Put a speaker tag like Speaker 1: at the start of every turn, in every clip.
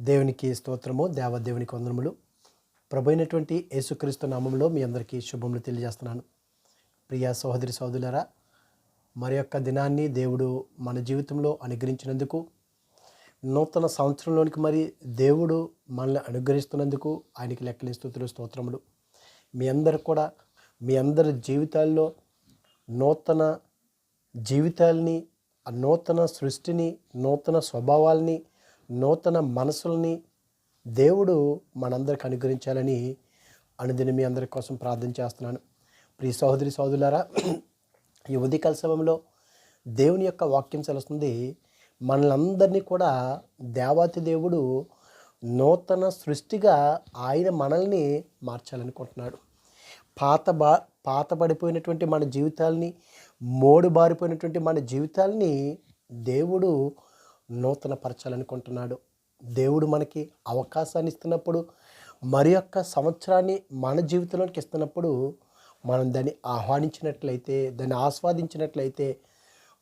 Speaker 1: దేవునికి స్తోత్రము దేవదేవునికి వందనములు. ప్రభు యేసుక్రీస్తు నామంలో మీ అందరికీ శుభములు తెలియజేస్తున్నాను. ప్రియ సహోదరి సోదరులరా మరి యొక్క దినాన్ని దేవుడు మన జీవితంలో అనుగ్రహించినందుకు నూతన సంవత్సరంలోనికి మరి దేవుడు మనల్ని అనుగ్రహిస్తున్నందుకు ఆయనకి లెక్కలేని స్థుతులు స్తోత్రములు. మీ అందరు కూడా మీ అందరి జీవితాల్లో నూతన జీవితాల్ని ఆ నూతన సృష్టిని నూతన స్వభావాల్ని నూతన మనసుల్ని దేవుడు మనందరికి అనుగ్రహించాలని అనుదిన మీ అందరి కోసం ప్రార్థన చేస్తున్నాను. ప్రియ సహోదరి సహోదరులారా ఈ ఉదయకాల సమయంలో దేవుని యొక్క వాక్యం తెలుస్తుంది మనలందరినీ కూడా దేవాతి దేవుడు నూతన సృష్టిగా ఆయన మనల్ని మార్చాలనుకుంటున్నాడు. పాత బా పాతబడిపోయినటువంటి మన జీవితాల్ని మోడు బారిపోయినటువంటి మన జీవితాల్ని దేవుడు నూతన పరచాలనుకుంటున్నాడు దేవుడు మనకి అవకాశాన్ని ఇస్తున్నప్పుడు మరి యొక్క సంవత్సరాన్ని మన జీవితంలోకి ఇస్తున్నప్పుడు మనం దాన్ని ఆహ్వానించినట్లయితే దాన్ని ఆస్వాదించినట్లయితే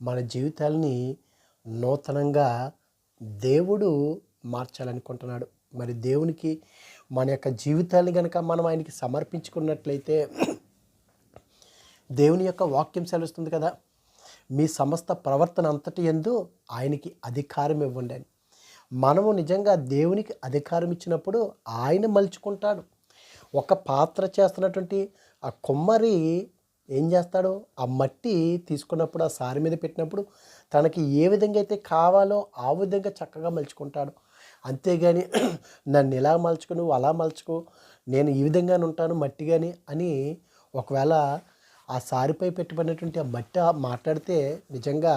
Speaker 1: మన జీవితాల్ని నూతనంగా దేవుడు మార్చాలనుకుంటున్నాడు. మరి దేవునికి మన యొక్క జీవితాన్ని కనుక మనం ఆయనకి సమర్పించుకున్నట్లయితే దేవుని యొక్క వాక్యం సెలవుస్తుంది కదా మీ సమస్త ప్రవర్తన అంతటి ఎందు ఆయనకి అధికారం ఇవ్వండి అని. మనము నిజంగా దేవునికి అధికారం ఇచ్చినప్పుడు ఆయన మలుచుకుంటాడు. ఒక పాత్ర చేస్తున్నటువంటి ఆ కొమ్మరి ఏం చేస్తాడు? ఆ మట్టి తీసుకున్నప్పుడు ఆ సారి మీద పెట్టినప్పుడు తనకి ఏ విధంగా అయితే కావాలో ఆ విధంగా చక్కగా మలుచుకుంటాడు. అంతేగాని నన్ను ఇలా మలుచుకు నువ్వు అలా మలుచుకో నేను ఈ విధంగానే ఉంటాను మట్టి కానీ అని ఒకవేళ ఆ సారిపై పెట్టబడినటువంటి ఆ మట్టి మాట్లాడితే నిజంగా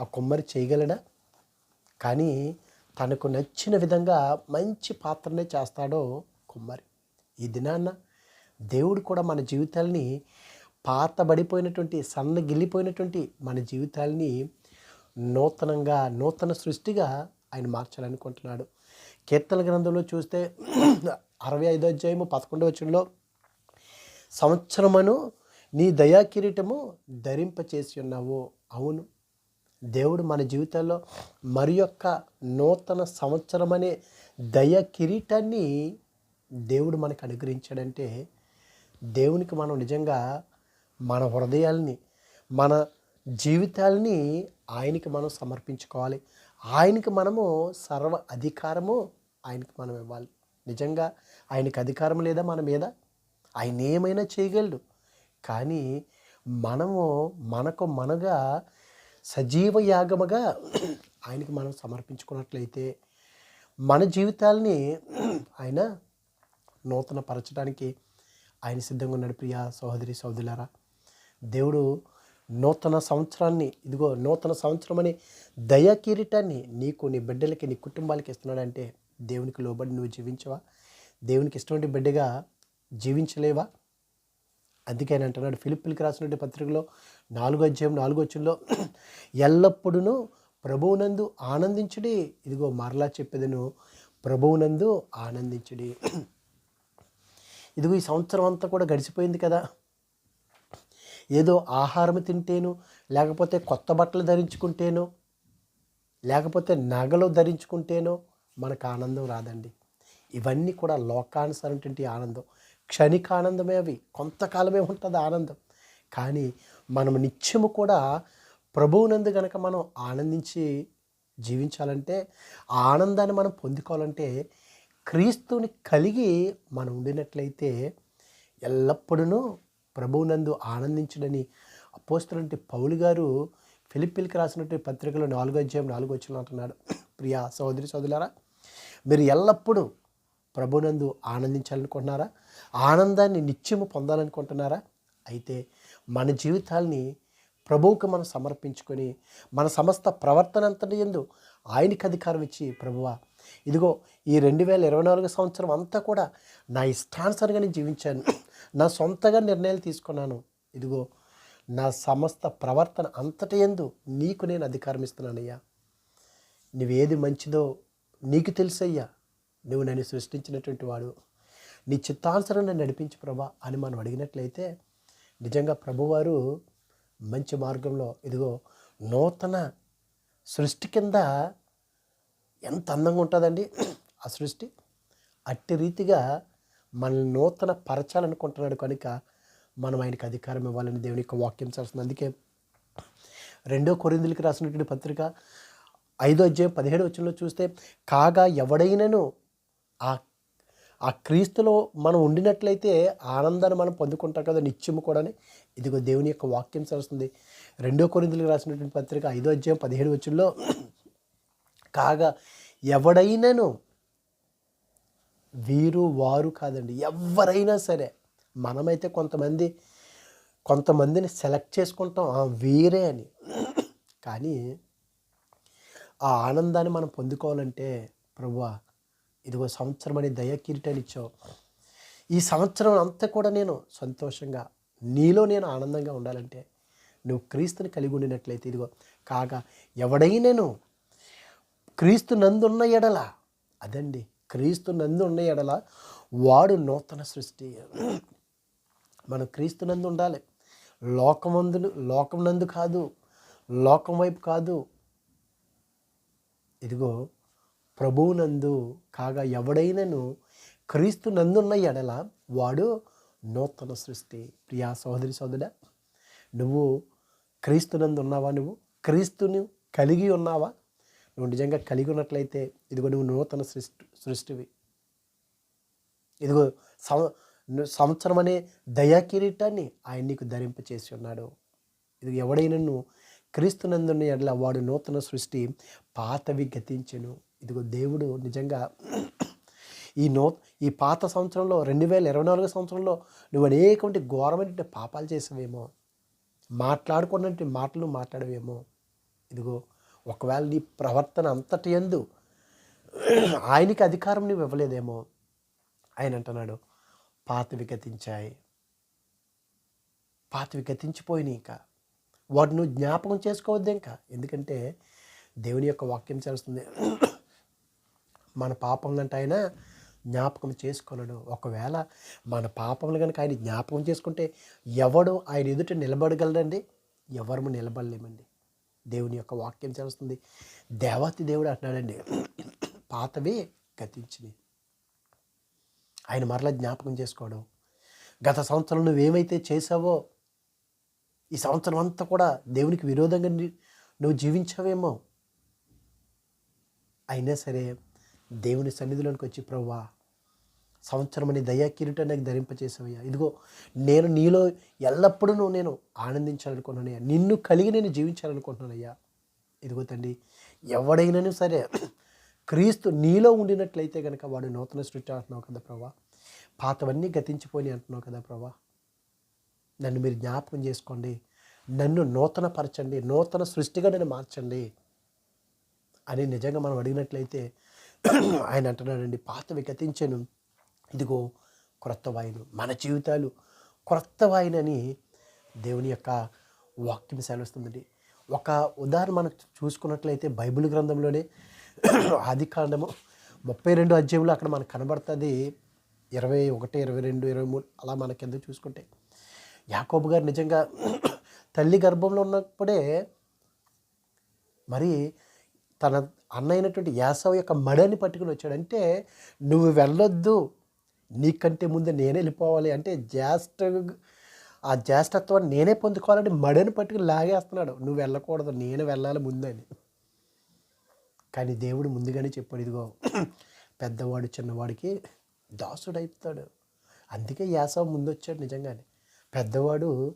Speaker 1: ఆ కుమ్మరి చేయగలడా? కానీ తనకు నచ్చిన విధంగా మంచి పాత్రనే చేస్తాడో కుమ్మరి. ఈ దినాన్న దేవుడు కూడా మన జీవితాల్ని పాతబడిపోయినటువంటి సన్నగిల్లిపోయినటువంటి మన జీవితాల్ని నూతనంగా నూతన సృష్టిగా ఆయన మార్చాలనుకుంటున్నాడు. కీర్తన గ్రంథంలో చూస్తే అరవై ఐదో అధ్యాయము పదకొండవ వచనంలో సంవత్సరమును నీ దయా కిరీటము ధరింపచేసి ఉన్నావు అవును. దేవుడు మన జీవితాల్లో మరి యొక్క నూతన సంవత్సరం అనే దయ కిరీటాన్ని దేవుడు మనకు అనుగ్రహించాడంటే దేవునికి మనం నిజంగా మన హృదయాల్ని మన జీవితాల్ని ఆయనకి మనం సమర్పించుకోవాలి. ఆయనకి మనము సర్వ అధికారము ఆయనకి మనం ఇవ్వాలి. నిజంగా ఆయనకి అధికారం లేదా మన మీద? ఆయన ఏమైనా చేయగలడు. కానీ మనము మనకు మనగా సజీవ యాగముగా ఆయనకి మనం సమర్పించుకున్నట్లయితే మన జీవితాల్ని ఆయన నూతన పరచడానికి ఆయన సిద్ధంగా ఉన్నాడు ప్రియా సహోదరి సహోదరులారా. దేవుడు నూతన సంవత్సరాన్ని ఇదిగో నూతన సంవత్సరం అనే దయా కిరీటాన్ని నీకు నీ బిడ్డలకి నీ కుటుంబాలకి ఇస్తున్నాడంటే దేవునికి లోబడి నువ్వు జీవించవా? దేవునికి ఇష్టమైన బిడ్డగా జీవించలేవా? అందుకే అంటున్నాడు ఫిలిపిల్కి రాసినటువంటి పత్రికలో నాలుగో అధ్యాయం నాలుగో వచ్చంలో ఎల్లప్పుడూ ప్రభువునందు ఆనందించుడి. ఇదిగో మరలా చెప్పేదను ప్రభువునందు ఆనందించుడి. ఇదిగో ఈ సంవత్సరం అంతా కూడా గడిచిపోయింది కదా. ఏదో ఆహారం తింటేను లేకపోతే కొత్త బట్టలు ధరించుకుంటేనో లేకపోతే నగలు ధరించుకుంటేనో మనకు ఆనందం రాదండి. ఇవన్నీ కూడా లోకానుసరటువంటి ఆనందం. క్షణిక ఆనందమే అవి కొంతకాలమే ఉంటుంది ఆనందం. కానీ మనం నిత్యము కూడా ప్రభువునందు గనక మనం ఆనందించి జీవించాలంటే ఆ ఆనందాన్ని మనం పొందుకోవాలంటే క్రీస్తుని కలిగి మనం ఉండినట్లయితే ఎల్లప్పుడూ ప్రభువునందు ఆనందించడని అపోస్తులంటే పౌలు గారు ఫిలిపిల్కి రాసినటువంటి పత్రికలో నాలుగో అధ్యాయం నాలుగో వచ్చిన అంటున్నాడు. ప్రియా సోదరి సోదరులారా మీరు ఎల్లప్పుడూ ప్రభునందు ఆనందించాలనుకుంటున్నారా? ఆనందాన్ని నిత్యము పొందాలనుకుంటున్నారా? అయితే మన జీవితాల్ని ప్రభువుకు మనం సమర్పించుకొని మన సమస్త ప్రవర్తన అంతటి ఎందు ఆయనకి అధికారం ఇచ్చి ప్రభువా ఇదిగో ఈ రెండు వేల ఇరవై నాలుగు సంవత్సరం అంతా కూడా నా ఇష్టానుసారంగా నేను జీవించాను. నా సొంతగా నిర్ణయాలు తీసుకున్నాను. ఇదిగో నా సమస్త ప్రవర్తన అంతటి ఎందు నీకు నేను అధికారం ఇస్తున్నానయ్యా. నువ్వేది మంచిదో నీకు తెలుసయ్యా. నువ్వు నన్ను సృష్టించినటువంటి వాడు. నీ చిత్తానుసరం నన్ను నడిపించు ప్రభా అని మనం అడిగినట్లయితే నిజంగా ప్రభువారు మంచి మార్గంలో ఇదిగో నూతన సృష్టి కింద ఎంత అందంగా ఉంటుందండి? ఆ సృష్టి అట్టి రీతిగా మనల్ని నూతన పరచాలనుకుంటున్నాడు. కనుక మనం ఆయనకు అధికారం ఇవ్వాలని దేవుని యొక్క వాక్యం చేస్తుంది అందుకే రెండో కొరిందులకి రాసినటువంటి పత్రిక ఐదో అధ్యాయం పదిహేడు వచ్చంలో చూస్తే కాగా ఎవడైనను ఆ ఆ క్రీస్తులో మనం ఉండినట్లయితే ఆనందాన్ని మనం పొందుకుంటాం కదా నిత్యము కూడా ఇదిగో దేవుని యొక్క వాక్యం చేస్తుంది రెండో కొరిందులకు రాసినటువంటి పత్రిక ఐదో అధ్యాయం పదిహేడు వచ్చుల్లో కాగా ఎవడైనాను వీరు వారు కాదండి ఎవరైనా సరే మనమైతే కొంతమంది కొంతమందిని సెలెక్ట్ చేసుకుంటాం "ఆ, వీరే అని. కానీ ఆ ఆనందాన్ని మనం పొందుకోవాలంటే ప్రభువా ఇదిగో సంవత్సరం అనే దయ ఇచ్చావు. ఈ సంవత్సరం అంతా కూడా నేను సంతోషంగా నీలో నేను ఆనందంగా ఉండాలంటే నువ్వు క్రీస్తుని కలిగి ఉండినట్లయితే ఇదిగో కాగా ఎవడైనాను క్రీస్తు నందున్న ఎడల అదండి క్రీస్తు నందు ఉన్న ఎడల వాడు నూతన సృష్టి. మనం క్రీస్తు నందు ఉండాలి. లోకమందు లోకం నందు కాదు లోకం వైపు కాదు. ఇదిగో ప్రభువునందు కాగా ఎవడైనను క్రీస్తు నందున్న ఎడల వాడు నూతన సృష్టి. ప్రియా సోదరి సోదరుడా నువ్వు క్రీస్తు నందు ఉన్నావా నువ్వు? క్రీస్తుని కలిగి ఉన్నావా? నువ్వు నిజంగా కలిగి ఉన్నట్లయితే ఇదిగో నువ్వు నూతన సృష్టి సృష్టివి. ఇదిగో సం సంవత్సరం అనే దయా కిరీటాన్ని ఆయన నీకు ధరింపచేసి ఉన్నాడు. ఇది ఎవడైనను క్రీస్తునందున్న ఎడల వాడు నూతన సృష్టి పాతవి గతించెను. ఇదిగో దేవుడు నిజంగా ఈ నూ ఈ పాత సంవత్సరంలో రెండు వేల ఇరవై నాలుగు సంవత్సరంలో నువ్వు అనేకమంటి ఘోరమైన పాపాలు చేసావేమో మాట్లాడుకున్నట్టు మాటలు మాట్లాడవేమో. ఇదిగో ఒకవేళ నీ ప్రవర్తన అంతటి ఎందు ఆయనకి అధికారం నువ్వు ఇవ్వలేదేమో ఆయన అంటున్నాడు పాతవి గతించాయి పాతవి గతించిపోయినాయి ఇంకా. వాటిని జ్ఞాపకం చేసుకోవద్దు ఇంకా. ఎందుకంటే దేవుని యొక్క వాక్యం చేస్తుంది మన పాపములంటే ఆయన జ్ఞాపకం చేసుకొనడు ఒకవేళ మన పాపములు కనుక ఆయన జ్ఞాపకం చేసుకుంటే ఎవడు ఆయన ఎదుట నిలబడగలడండి? ఎవరు నిలబడలేమండి. దేవుని యొక్క వాక్యం చేస్తుంది. దేవతి దేవుడు అంటున్నాడండి పాతవి గతించినవి. ఆయన మరలా జ్ఞాపకం చేసుకోవడం. గత సంవత్సరం నువ్వేమైతే చేసావో ఈ సంవత్సరం అంతా కూడా దేవునికి విరోధంగా నువ్వు జీవించావేమో. అయినా సరే దేవుని సన్నిధిలోనికి వచ్చి ప్రవ్వా సంవత్సరం అని దయా కిరీటం నాకు ధరింపచేసావయ్యా. ఇదిగో నేను నీలో ఎల్లప్పుడూ నేను ఆనందించాలనుకున్నానయ్యా నిన్ను కలిగి నేను జీవించాలనుకుంటున్నానయ్యా. ఇదిగో తండ్రి ఎవడైనా సరే క్రీస్తు నీలో ఉండినట్లయితే కనుక వాడు నూతన సృష్టి అంటున్నావు కదా ప్రభా పాతవన్నీ గతించిపోయి అంటున్నావు కదా ప్రభా నన్ను మీరు జ్ఞాపకం చేసుకోండి. నన్ను నూతన పరచండి నూతన సృష్టిగా నన్ను మార్చండి అని నిజంగా మనం అడిగినట్లయితే ఆయన అంటున్నాడండి పాతవి గతించను. ఇదిగో క్రొత్త వాయును. మన జీవితాలు క్రొత్త వాయునని దేవుని యొక్క వాక్యం సెలవుస్తుందండి. ఒక ఉదాహరణ మనం చూసుకున్నట్లయితే బైబిల్ గ్రంథంలోనే ఆది కాండము ముప్పై రెండు అధ్యాయంలో అక్కడ మనకు కనబడుతుంది. ఇరవై ఒకటి ఇరవై రెండు ఇరవై మూడు అలా మనకి ఎందుకు చూసుకుంటే. యాకోబు గారు నిజంగా తల్లి గర్భంలో ఉన్నప్పుడే మరి తన అన్న అయినటువంటి యాసవ్ యొక్క మడని పట్టుకుని వచ్చాడంటే నువ్వు వెళ్ళొద్దు నీకంటే ముందు నేనే వెళ్ళిపోవాలి అంటే జ్యేష్ఠ ఆ జ్యేష్ఠత్వాన్ని నేనే పొందుకోవాలని మడని పట్టుకుని లాగేస్తున్నాడు. నువ్వు వెళ్ళకూడదు నేను వెళ్ళాలి ముందని. కానీ దేవుడు ముందుగానే చెప్పాడు ఇదిగో పెద్దవాడు చిన్నవాడికి దాసుడు అయిపోతాడు అందుకే యాసవ్ ముందు వచ్చాడు నిజంగానే. పెద్దవాడు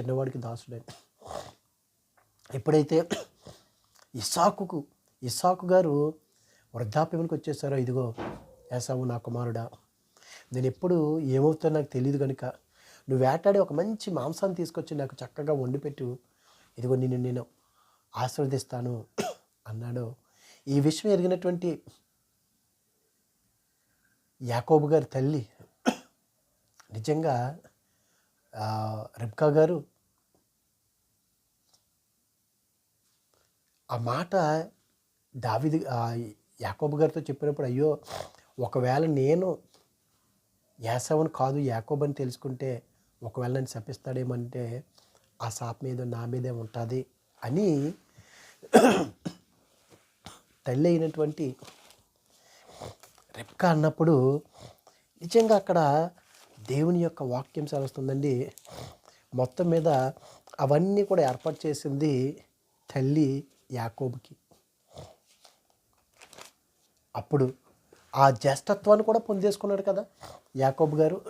Speaker 1: చిన్నవాడికి దాసుడని. ఎప్పుడైతే ఇసాకుకు ఇసాకు గారు వృద్ధాప్యానికి వచ్చేసారో. ఇదిగో ఏసావు నా కుమారుడా నేను ఎప్పుడు ఏమవుతుందో నాకు తెలియదు కనుక నువ్వు వేటాడి ఒక మంచి మాంసాన్ని తీసుకొచ్చి నాకు చక్కగా వండిపెట్టు ఇదిగో నిన్ను నేను ఆశీర్వదిస్తాను అన్నాడు. ఈ విషయం ఎరిగినటువంటి యాకోబు గారి తల్లి నిజంగా రిబ్కా గారు ఆ మాట దావిది యాకోబు గారితో చెప్పినప్పుడు అయ్యో ఒకవేళ నేను యాసవని కాదు యాకోబు అని తెలుసుకుంటే ఒకవేళ నన్ను శపిస్తాడేమంటే ఆ శాప మీద నా మీదే ఉంటుంది అని తల్లి అయినటువంటి రెప్కా అన్నప్పుడు నిజంగా అక్కడ దేవుని యొక్క వాక్యం సెలవుస్తుందండి మొత్తం మీద అవన్నీ కూడా ఏర్పాటు చేసింది తల్లి యాకోబుకి. అప్పుడు ఆ జ్యేష్ఠత్వాన్ని కూడా పొందేసుకున్నాడు కదా. యాకోబ్ గారు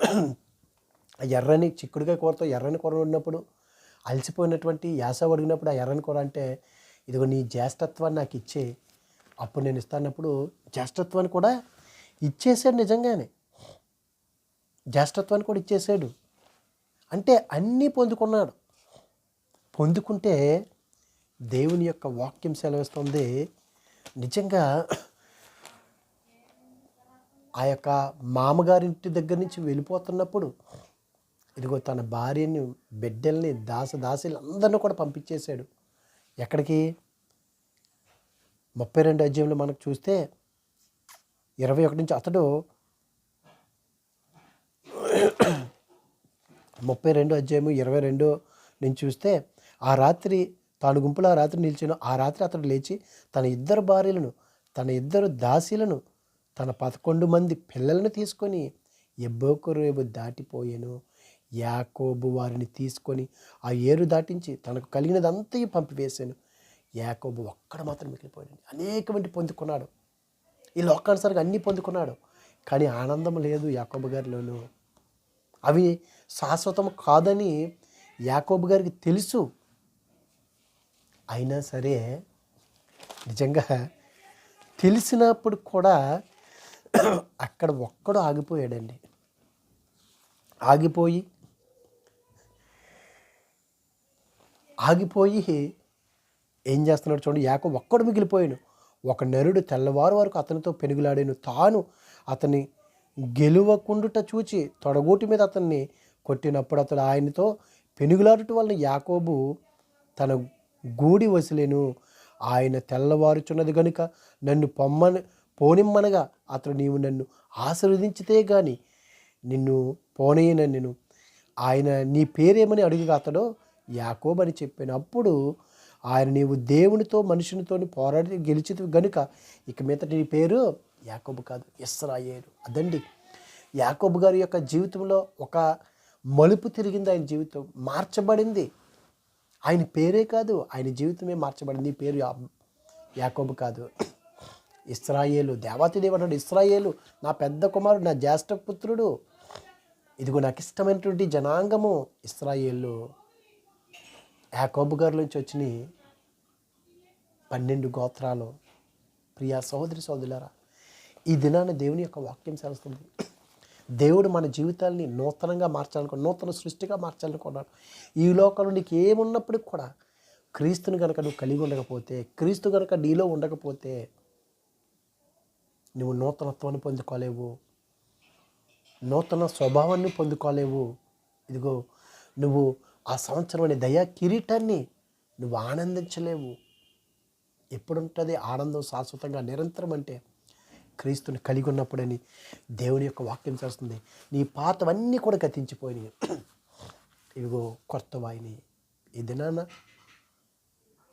Speaker 1: ఆ ఎర్రని చిక్కుడుగా కూరతో ఎర్రని కూర ఉన్నప్పుడు అలసిపోయినటువంటి యాసవ అడిగినప్పుడు ఆ ఎర్రని కూర అంటే ఇదిగో నీ జ్యేష్ఠత్వాన్ని నాకు ఇచ్చే అప్పుడు నేను ఇస్తానప్పుడు జ్యేష్ఠత్వాన్ని కూడా ఇచ్చేసాడు నిజంగానే. జ్యేష్ఠత్వాన్ని కూడా ఇచ్చేసాడు. అంటే అన్నీ పొందుకున్నాడు. పొందుకుంటే దేవుని యొక్క వాక్యం సెలవిస్తుంది. నిజంగా ఆ యొక్క మామగారింటి దగ్గర నుంచి వెళ్ళిపోతున్నప్పుడు ఇదిగో తన భార్యని బిడ్డల్ని దాస అందరినీ కూడా పంపించేశాడు. ఎక్కడికి? ముప్పై రెండు అధ్యాయంలో మనకు చూస్తే ఇరవై ఒకటి నుంచి అతడు ముప్పై రెండు అధ్యాయము ఇరవై రెండు నుంచి చూస్తే ఆ రాత్రి తాను గుంపులో ఆ రాత్రి నిలిచాను. ఆ రాత్రి అతడు లేచి తన ఇద్దరు భార్యలను తన ఇద్దరు దాసీలను తన పదకొండు మంది పిల్లలను తీసుకొని ఎబ్బోకు రేపు దాటిపోయాను. యాకోబు వారిని తీసుకొని ఆ ఏరు దాటించి తనకు కలిగినదంతా పంపివేశాను. యాకోబు ఒక్కడ మాత్రం మిగిలిపోయాడు అనేకమంది పొందుకున్నాడు. ఈ లోకానుసారంగా అన్నీ పొందుకున్నాడు. కానీ ఆనందం లేదు యాకోబు గారిలోనూ. అవి శాశ్వతం కాదని యాకోబు గారికి తెలుసు. అయినా సరే నిజంగా తెలిసినప్పుడు కూడా అక్కడ ఒక్కడు ఆగిపోయాడండి. ఆగిపోయి ఆగిపోయి ఏం చేస్తున్నాడు చూడండి యాకో ఒక్కడు మిగిలిపోయాను ఒక నరుడు తెల్లవారు వరకు అతనితో పెనుగులాడాను. తాను అతన్ని గెలువకుండుట చూచి తొడగూటి మీద అతన్ని కొట్టినప్పుడు అతడు ఆయనతో పెనుగులాడుట వలన యాకోబు తన గూడి వసిలేను. ఆయన తెల్లవారుచున్నది గనుక నన్ను పొమ్మని పోనిమ్మనగా అతడు నీవు నన్ను ఆశీర్వదించితే గాని నిన్ను పోనీయన నేను ఆయన నీ పేరేమని అడిగిగా అతడు యాకోబని అని చెప్పాను. అప్పుడు ఆయన నీవు దేవునితో మనుషునితో పోరాడి గెలిచి గనుక ఇక మీదట నీ పేరు యాకోబు కాదు ఇస్రాయేలు. అదండి. యాకోబు గారి యొక్క జీవితంలో ఒక మలుపు తిరిగింది ఆయన జీవితం మార్చబడింది. ఆయన పేరే కాదు ఆయన జీవితమే మార్చబడింది. పేరు యాకోబు కాదు. ఇస్రాయేలు దేవాతి దేవుడు ఇస్రాయేలు నా పెద్ద కుమారుడు నా జ్యేష్ఠ పుత్రుడు ఇదిగో నాకు ఇష్టమైనటువంటి జనాంగము ఇస్రాయేళ్ళు యాకోబు గారి నుంచి వచ్చినాయి పన్నెండు గోత్రాలు ప్రియా సహోదరి సోదరులారా ఈ దినాన దేవుని యొక్క వాక్యం చేస్తుంది దేవుడు మన జీవితాల్ని నూతనంగా మార్చాలనుకో నూతన సృష్టిగా మార్చాలనుకున్నాడు. ఈ లోకంలో నీకు ఏమున్నప్పటికి కూడా క్రీస్తుని కనుక నువ్వు కలిగి ఉండకపోతే క్రీస్తు కనుక నీలో ఉండకపోతే నువ్వు నూతనత్వాన్ని పొందుకోలేవు. నూతన స్వభావాన్ని పొందుకోలేవు. ఇదిగో నువ్వు ఆ సంవత్సరం అనే దయా కిరీటాన్ని నువ్వు ఆనందించలేవు. ఎప్పుడుంటుంది ఆనందం శాశ్వతంగా నిరంతరం అంటే క్రీస్తుని కలిగి ఉన్నప్పుడని దేవుని యొక్క వాక్యం చేస్తుంది. నీ పాతవన్నీ కూడా గతించిపోయినాయి. ఇదిగో కొత్త వాయిని ఈ దినాన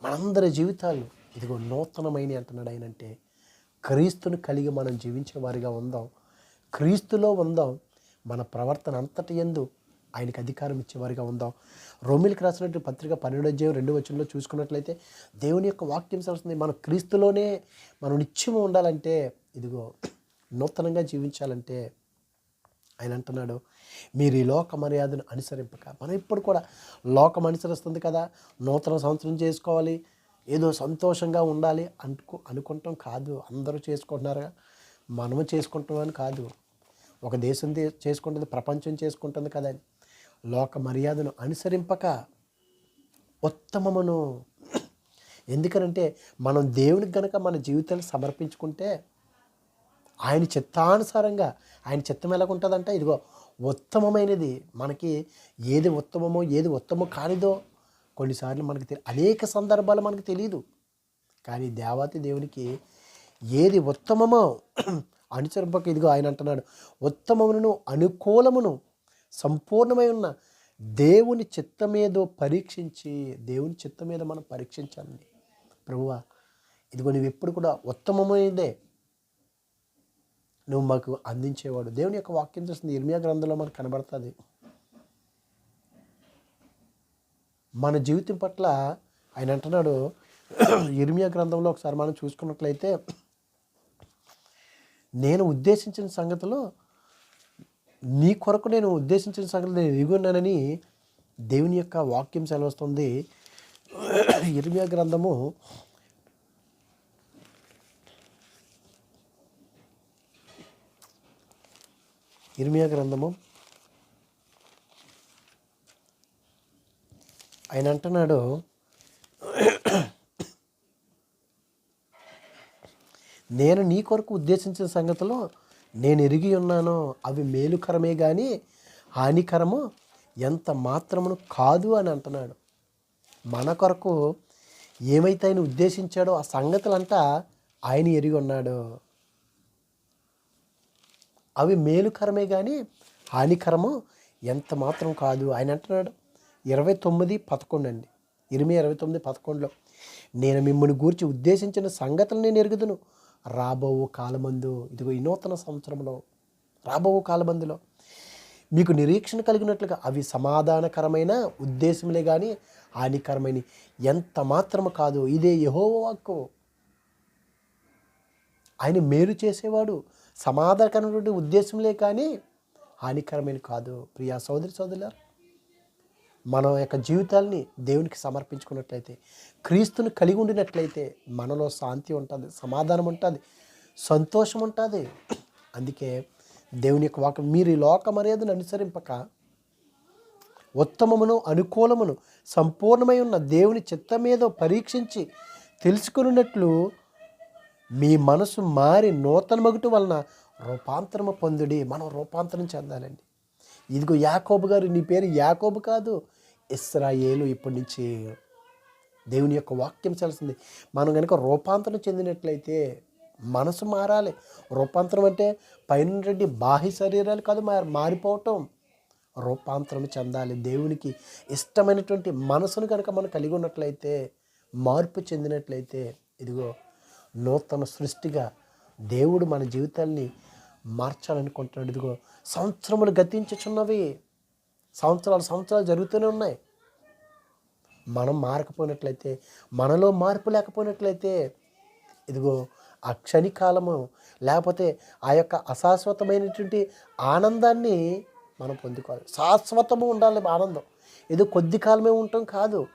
Speaker 1: మనందరి జీవితాలు ఇదిగో నూతనమైన అంటున్నాడు ఆయనంటే అంటే క్రీస్తుని కలిగి మనం జీవించే వారిగా ఉందాం. క్రీస్తులో ఉందాం. మన ప్రవర్తన అంతటి ఎందు ఆయనకి అధికారం ఇచ్చేవారిగా ఉందాం. రోమిల్కి రాసినటువంటి పత్రిక పన్నెండు అధ్యాయం రెండు వచనంలో చూసుకున్నట్లయితే దేవుని యొక్క వాక్యం వస్తుంది మన క్రీస్తులోనే మనం నిత్యము ఉండాలంటే ఇదిగో నూతనంగా జీవించాలంటే ఆయన అంటున్నాడు మీరు ఈ లోక మర్యాదను అనుసరింపక మనం ఇప్పుడు కూడా లోకం అనుసరిస్తుంది కదా. నూతన సంవత్సరం చేసుకోవాలి. ఏదో సంతోషంగా ఉండాలి అనుకో అనుకుంటాం కాదు. అందరూ చేసుకుంటున్నారుగా. మనము చేసుకుంటామని కాదు. ఒక దేశం చేసుకుంటుంది ప్రపంచం చేసుకుంటుంది కదా లోక మర్యాదను అనుసరింపక ఉత్తమమును ఎందుకనంటే మనం దేవునికి గనక మన జీవితాన్ని సమర్పించుకుంటే ఆయన చిత్తానుసారంగా ఆయన చిత్తం ఎలాగుంటుందంటే ఇదిగో ఉత్తమమైనది. మనకి ఏది ఉత్తమమో ఏది ఉత్తమం కానిదో కొన్నిసార్లు మనకి తెలి అనేక సందర్భాలు మనకు తెలియదు కానీ దేవాతి దేవునికి ఏది ఉత్తమమో అనుసరింపక ఇదిగో ఆయన అంటున్నాడు. ఉత్తమమును అనుకూలమును సంపూర్ణమై ఉన్న దేవుని చిత్తమేదో పరీక్షించి దేవుని చిత్తమేదో మీద మనం పరీక్షించాలండి ప్రభువా ఇదిగో నువ్వు ఎప్పుడు కూడా ఉత్తమమైనదే. నువ్వు మాకు అందించేవాడు. దేవుని యొక్క వాక్యం చూస్తుంది. ఇర్మియా గ్రంథంలో మనకు కనబడుతుంది. మన జీవితం పట్ల ఆయన అంటున్నాడు ఇర్మియా గ్రంథంలో ఒకసారి మనం చూసుకున్నట్లయితే నేను ఉద్దేశించిన సంగతిలో నీ కొరకు నేను ఉద్దేశించిన సంగతి నేను ఎదిగొన్నానని దేవుని యొక్క వాక్యం సెలవుస్తుంది. ఇర్మియా గ్రంథము ఇర్మియా గ్రంథము ఆయన అంటున్నాడు నేను నీ కొరకు ఉద్దేశించిన సంగతిలో నేను ఎరిగి ఉన్నాను అవి మేలుకరమే కానీ హానికరము ఎంత మాత్రమును కాదు అని అంటున్నాడు. మన కొరకు ఏమైతే ఆయన ఉద్దేశించాడో ఆ సంగతులంట ఆయన ఎరిగి ఉన్నాడు. అవి మేలుకరమే కానీ హానికరము ఎంత మాత్రం కాదు. ఆయన అంటున్నాడు ఇరవై తొమ్మిది పదకొండు అండి. ఇరవై ఇరవై తొమ్మిది పదకొండులో నేను మిమ్మల్ని గూర్చి ఉద్దేశించిన సంగతులు నేను ఎరుగుదును రాబో కాలమందు ఇదిగో ఈ నూతన సంవత్సరంలో రాబో కాలమందులో మీకు నిరీక్షణ కలిగినట్లుగా అవి సమాధానకరమైన ఉద్దేశములే కానీ హానికరమైన ఎంత మాత్రము కాదు. ఇదే యహోవ వాక్కు. ఆయన మేలు చేసేవాడు సమాధానకరమైనటువంటి ఉద్దేశంలే కానీ హానికరమైన కాదు. ప్రియా సోదరి సోదరులారు మన యొక్క జీవితాల్ని దేవునికి సమర్పించుకున్నట్లయితే క్రీస్తును కలిగి ఉండినట్లయితే మనలో శాంతి ఉంటుంది సమాధానం ఉంటుంది సంతోషం ఉంటుంది. అందుకే దేవుని యొక్క వాక్యం మీరు ఈ లోక మర్యాదను అనుసరింపక ఉత్తమమును అనుకూలమును సంపూర్ణమై ఉన్న దేవుని చిత్తమేదో పరీక్షించి తెలుసుకున్నట్లు మీ మనసు మారి నూతన మగుటి వలన రూపాంతరము పొందుడి మనం రూపాంతరం చెందాలండి. ఇదిగో యాకోబు గారు నీ పేరు యాకోబు కాదు ఇస్రాయేలు ఇప్పటి నుంచి దేవుని యొక్క వాక్యం తెలిసింది మనం కనుక రూపాంతరం చెందినట్లయితే మనసు మారాలి. రూపాంతరం అంటే పైన బాహ్య శరీరాలు కాదు మారి మారిపోవటం. రూపాంతరం చెందాలి. దేవునికి ఇష్టమైనటువంటి మనసును కనుక మనం కలిగి ఉన్నట్లయితే మార్పు చెందినట్లయితే ఇదిగో నూతన సృష్టిగా దేవుడు మన జీవితాల్ని మార్చాలనుకుంటున్నాడు ఇదిగో సంవత్సరములు గతించుచున్నవి. సంవత్సరాలు సంవత్సరాలు జరుగుతూనే ఉన్నాయి. మనం మారకపోయినట్లయితే మనలో మార్పు లేకపోయినట్లయితే ఇదిగో ఆ క్షణికాలము లేకపోతే ఆ యొక్క అశాశ్వతమైనటువంటి ఆనందాన్ని మనం పొందుకోవాలి. శాశ్వతము ఉండాలి ఆనందం. ఏదో కొద్ది కాలమే ఉండటం కాదు.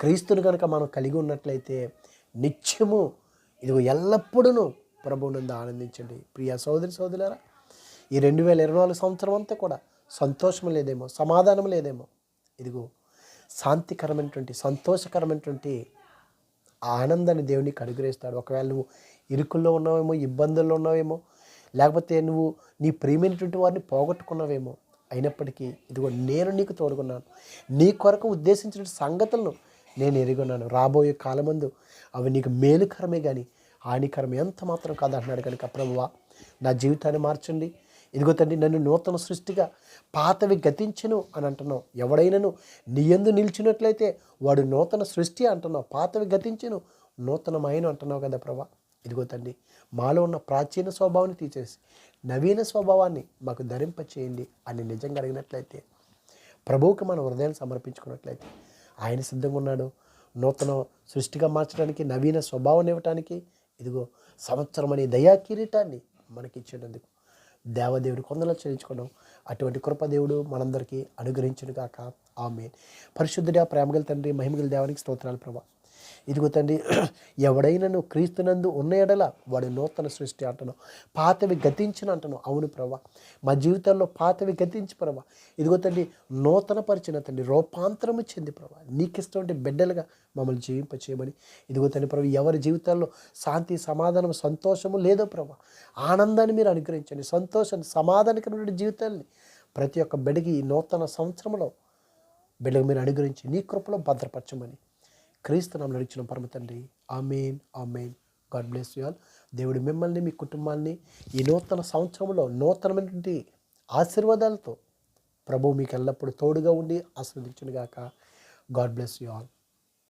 Speaker 1: క్రీస్తుని కనుక మనం కలిగి ఉన్నట్లయితే నిత్యము ఇదిగో ఎల్లప్పుడూ ప్రభునందు ఆనందించండి. ప్రియ సోదరి సోదరులారా ఈ రెండు వేల ఇరవై నాలుగు సంవత్సరం అంతా కూడా సంతోషం లేదేమో సమాధానం లేదేమో. ఇదిగో శాంతికరమైనటువంటి సంతోషకరమైనటువంటి ఆనందాన్ని దేవునికి అనుగ్రహిస్తాడు. ఒకవేళ నువ్వు ఇరుకుల్లో ఉన్నావేమో ఇబ్బందుల్లో ఉన్నావేమో లేకపోతే నువ్వు నీ ప్రియమైనటువంటి వారిని పోగొట్టుకున్నావేమో అయినప్పటికీ ఇదిగో నేను నీకు తోడుకున్నాను. నీ కొరకు ఉద్దేశించిన సంగతులను నేను ఎరుగున్నాను. రాబోయే కాలమందు అవి నీకు మేలుకరమే కానీ హానికరం ఎంత మాత్రం కాదు అంటున్నాడు కనుక ప్రభువా నా జీవితాన్ని మార్చండి. ఇదిగో తండ్రి నన్ను నూతన సృష్టిగా పాతవి గతించను అని అంటున్నావు. ఎవడైనను నీ ఎందు నిలిచినట్లయితే వాడు నూతన సృష్టి అంటున్నావు. పాతవి గతించను నూతనమైన అంటున్నావు కదా ప్రభా. ఇదిగో తండ్రి మాలో ఉన్న ప్రాచీన స్వభావాన్ని తీసేసి నవీన స్వభావాన్ని మాకు ధరింపచేయండి అని నిజంగా అడిగినట్లయితే ప్రభువుకి మన హృదయాన్ని సమర్పించుకున్నట్లయితే ఆయన సిద్ధంగా ఉన్నాడు. నూతన సృష్టిగా మార్చడానికి నవీన స్వభావం ఇవ్వటానికి ఇదిగో సంవత్సరం అనే దయా కిరీటాన్ని మనకిచ్చినందుకు దేవదేవుడు కొందలో చెల్లించుకున్నాం అటువంటి కృపదేవుడు మనందరికీ అనుగ్రహించును కాక ఆమె పరిశుద్ధుడా ప్రేమగల తండ్రి మహిమగల దేవానికి స్తోత్రాలు ప్రభా. ఇదిగో తండ్రి ఎవడైనను క్రీస్తునందు ఉన్న ఎడల వాడు నూతన సృష్టి అంటున్నావు పాతవి గతించిన అంటున్నావు అవును ప్రభా. మా జీవితాల్లో పాతవి గతించి ప్రభా. ఇదిగో తండ్రి నూతన పరిచిన తండ్రి రూపాంతరము చెంది ప్రభా. నీకు బిడ్డలుగా మమ్మల్ని జీవింప చేయమని ఇదిగో తండ్రి ప్రభు ఎవరి జీవితాల్లో శాంతి సమాధానం సంతోషము లేదో ప్రభా ఆనందాన్ని మీరు అనుగ్రహించండి. సంతోషాన్ని సమాధానకరమైన జీవితాన్ని ప్రతి ఒక్క బిడ్డకి ఈ నూతన సంవత్సరంలో బిడ్డకు మీరు అనుగ్రహించి నీ కృపలో భద్రపరచమని క్రీస్తు నడిచిన పరమ తండ్రి. Amen amen. God bless you all. దేవుడు మిమ్మల్ని మీ కుటుంబాన్ని ఈ నూతన సంవత్సరంలో నూతనమైనటువంటి ఆశీర్వాదాలతో ప్రభు మీకు ఎల్లప్పుడూ తోడుగా ఉండి ఆస్వాదించునుగాక గాడ్ బ్లెస్ యూ ఆల్.